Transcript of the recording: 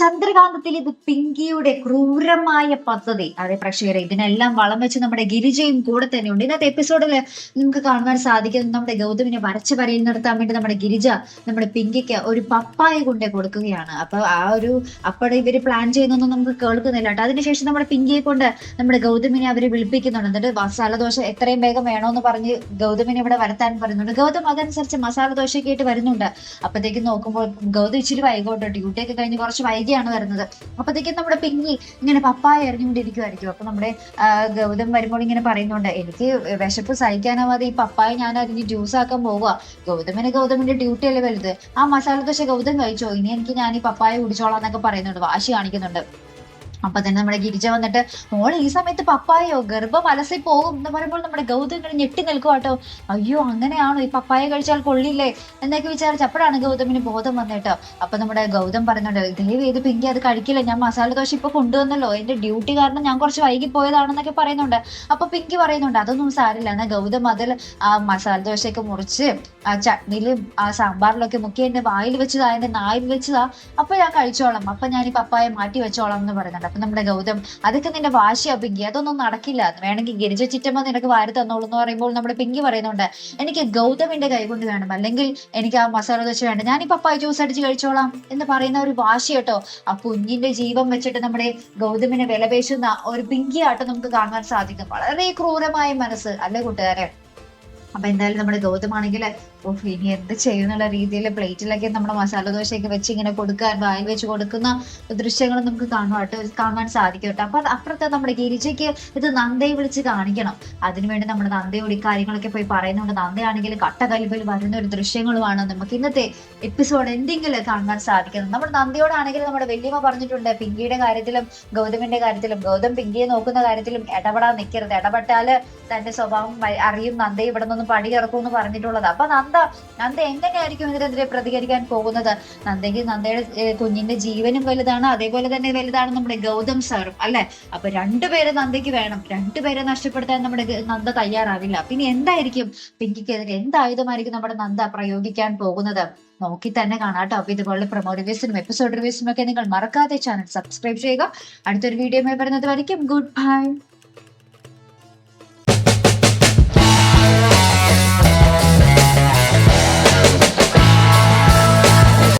ചന്ദ്രകാന്തത്തിൽ ഇത് പിങ്കിയുടെ ക്രൂരമായ പദ്ധതി. അതെ പ്രേക്ഷകരെ ഇതിനെല്ലാം വളം വെച്ച് നമ്മുടെ ഗിരിജയും കൂടെ തന്നെയുണ്ട്. ഇന്നത്തെ എപ്പിസോഡിൽ നമുക്ക് കാണുവാൻ സാധിക്കുന്നത് നമ്മുടെ ഗൗതമിനെ വരച്ച് വരയിൽ നിർത്താൻ വേണ്ടി നമ്മുടെ ഗിരിജ നമ്മുടെ പിങ്കിക്ക് ഒരു പപ്പായ കൊണ്ടേ കൊടുക്കുകയാണ്. അപ്പൊ ആ ഒരു അപ്പോഴെ ഇവർ പ്ലാൻ ചെയ്യുന്നൊന്നും നമുക്ക് കേൾക്കുന്നില്ല കേട്ടോ. അതിനുശേഷം നമ്മുടെ പിങ്കിയെ കൊണ്ട് നമ്മുടെ ഗൗതമിനെ അവർ വിളിപ്പിക്കുന്നുണ്ട്. എന്നിട്ട് മസാല ദോശ എത്രയും വേഗം വേണോന്ന് പറഞ്ഞ് ഗൗതമിനെ ഇവിടെ വരുത്താൻ പറയുന്നുണ്ട്. ഗൗതം അതനുസരിച്ച് മസാല ആയിട്ട് വരുന്നുണ്ട്. അപ്പത്തേക്കും നോക്കുമ്പോൾ ഗൗതം ഇച്ചിരി വൈകോട്ടോ. ഡ്യൂട്ടി ഒക്കെ കഴിഞ്ഞ് കുറച്ച് വൈകിയാണ് വരുന്നത്. അപ്പത്തേക്കും നമ്മുടെ പിങ്ങി ഇങ്ങനെ പപ്പായ എറിഞ്ഞുകൊണ്ടിരിക്കുമായിരിക്കും അപ്പൊ നമ്മുടെ ഗൗതം വരുമ്പോൾ ഇങ്ങനെ പറയുന്നുണ്ട് എനിക്ക് വിശപ്പ് സഹിക്കാനാവാതെ ഈ പപ്പായ ഞാൻ അരിഞ്ഞ് ജ്യൂസ് ആക്കാൻ പോവുക ഗൗതമിന് ഗൗതമിന്റെ ഡ്യൂട്ടി അല്ലേ വലുത്. ആ മസാല ദോശ ഗൗതം കഴിച്ചോ? ഇനി എനിക്ക് ഞാൻ ഈ പപ്പായ കുടിച്ചോളാം എന്നൊക്കെ പറയുന്നുണ്ട്. വാശി കാണിക്കുന്നുണ്ട്. അപ്പൊ തന്നെ നമ്മുടെ ഗിരിജ വന്നിട്ട് മോൾ ഈ സമയത്ത് പപ്പായോ ഗർഭം അലസി പോകും എന്ന് പറയുമ്പോൾ നമ്മുടെ ഗൗതം ഇങ്ങനെ ഞെട്ടി നിൽക്കുവാട്ടോ അയ്യോ അങ്ങനെയാണോ? ഈ പപ്പായ കഴിച്ചാൽ കൊള്ളില്ലേ? എന്നൊക്കെ വിചാരിച്ച് അപ്പോഴാണ് ഗൗതമിന് ബോധം വന്നിട്ടോ അപ്പൊ നമ്മുടെ ഗൗതം പറയുന്നുണ്ട് ദയവ് ചെയ്ത് പിങ്കി അത് കഴിക്കില്ല. ഞാൻ മസാല ദോശ ഇപ്പൊ കൊണ്ടുവന്നല്ലോ. എന്റെ ഡ്യൂട്ടി കാരണം ഞാൻ കുറച്ച് വൈകി പോയതാണെന്നൊക്കെ പറയുന്നുണ്ട്. അപ്പൊ പിങ്കി പറയുന്നുണ്ട് അതൊന്നും സാരില്ല എന്നാ ഗൗതം അതിൽ ആ മസാല ദോശയൊക്കെ മുറിച്ച് ആ ചട്നിയിലും ആ സാമ്പാറിലൊക്കെ മുക്കി എന്റെ വായിൽ വെച്ചതാ എന്റെ നായിൽ വെച്ചതാ. അപ്പൊ ഞാൻ കഴിച്ചോളാം. അപ്പൊ ഞാൻ ഈ പപ്പായ മാറ്റി വെച്ചോളാം എന്ന് പറയുന്നുണ്ട്. അപ്പൊ നമ്മുടെ ഗൗതം അതൊക്കെ നിന്റെ വാശി അഭിങ്കി അതൊന്നും നടക്കില്ല. വേണമെങ്കിൽ ഗിരിജ ചിറ്റമ്മ നിനക്ക് വാരി തന്നോളൂ എന്ന് പറയുമ്പോൾ നമ്മുടെ പിങ്കി പറയുന്നുണ്ട് എനിക്ക് ഗൗതമിന്റെ കൈകൊണ്ട് വേണം. അല്ലെങ്കിൽ എനിക്ക് ആ മസാല ദോശ വേണ്ട. ഞാൻ ഈ പപ്പായ ജ്യൂസ് അടിച്ച് കഴിച്ചോളാം എന്ന് പറയുന്ന ഒരു വാശി കേട്ടോ. ആ കുഞ്ഞിന്റെ ജീവൻ വെച്ചിട്ട് നമ്മുടെ ഗൗതമിനെ വിലപേശുന്ന ഒരു പിങ്കി ആട്ടം നമുക്ക് കാണാൻ സാധിക്കും. വളരെ ക്രൂരമായ മനസ്സ് അല്ലേ കൂട്ടുകാരെ? അപ്പൊ എന്തായാലും നമ്മുടെ ഗൗതമാണെങ്കിൽ ഇനി എന്ത് ചെയ്യുന്നുള്ള രീതിയിൽ പ്ലേറ്റിലൊക്കെ നമ്മുടെ മസാല ദോശയൊക്കെ വെച്ച് ഇങ്ങനെ കൊടുക്കാൻ വായിൽ വെച്ച് കൊടുക്കുന്ന ദൃശ്യങ്ങൾ നമുക്ക് കാണുവാട്ട് കാണുവാൻ സാധിക്കും കേട്ടോ അപ്പൊ അപ്പുറത്ത് നമ്മുടെ ഗിരിജയ്ക്ക് ഇത് നന്ദയെ വിളിച്ച് കാണിക്കണം. അതിനുവേണ്ടി നമ്മുടെ നന്ദയോട് ഇക്കാര്യങ്ങളൊക്കെ കാര്യങ്ങളൊക്കെ പോയി പറയുന്നുണ്ട്. നന്ദയാണെങ്കിൽ കട്ടകലിപ്പിൽ വരുന്ന ഒരു ദൃശ്യങ്ങളുമാണ് നമുക്ക് ഇന്നത്തെ എപ്പിസോഡ് എന്തെങ്കിലും കാണുവാൻ സാധിക്കുന്നത്. നമ്മുടെ നന്ദയോടാണെങ്കിൽ നമ്മുടെ വല്യമ്മ പറഞ്ഞിട്ടുണ്ട് പിങ്കിയുടെ കാര്യത്തിലും ഗൗതമിന്റെ കാര്യത്തിലും ഗൗതം പിങ്കിയെ നോക്കുന്ന കാര്യത്തിലും ഇടപെടാൻ നിൽക്കരുത് ഇടപെട്ടാൽ തന്റെ സ്വഭാവം അറിയും നന്ദയെ ഇവിടെ ഇറക്കും എന്ന് പറഞ്ഞിട്ടുള്ളത്. അപ്പൊ നന്ദ നന്ദ എങ്ങനെയായിരിക്കും ഇതിനെതിരെ പ്രതികരിക്കാൻ പോകുന്നത്? നന്ദയ്ക്ക് നന്ദയുടെ കുഞ്ഞിന്റെ ജീവനും വലുതാണ് അതേപോലെ തന്നെ വലുതാണ് നമ്മുടെ ഗൗതം സാറും അല്ലെ? അപ്പൊ രണ്ടുപേരെ നന്ദയ്ക്ക് വേണം. രണ്ടുപേരെ നഷ്ടപ്പെടുത്താൻ നമ്മുടെ നന്ദ തയ്യാറാവില്ല. പിന്നെ എന്തായിരിക്കും പിങ്കിക്കെതിരെ എന്ത് ആയുധമായിരിക്കും നമ്മുടെ നന്ദ പ്രയോഗിക്കാൻ പോകുന്നത്? നോക്കി തന്നെ കാണാട്ടോ അപ്പൊ ഇതുപോലെ പ്രൊമോ റിവ്യൂസിനും എപ്പിസോഡ് റിവ്യൂസിനും ഒക്കെ നിങ്ങൾ മറക്കാതെ ചാനൽ സബ്സ്ക്രൈബ് ചെയ്യുക. അടുത്തൊരു വീഡിയോ വരുന്നത് വരയ്ക്കും ഗുഡ് ബൈ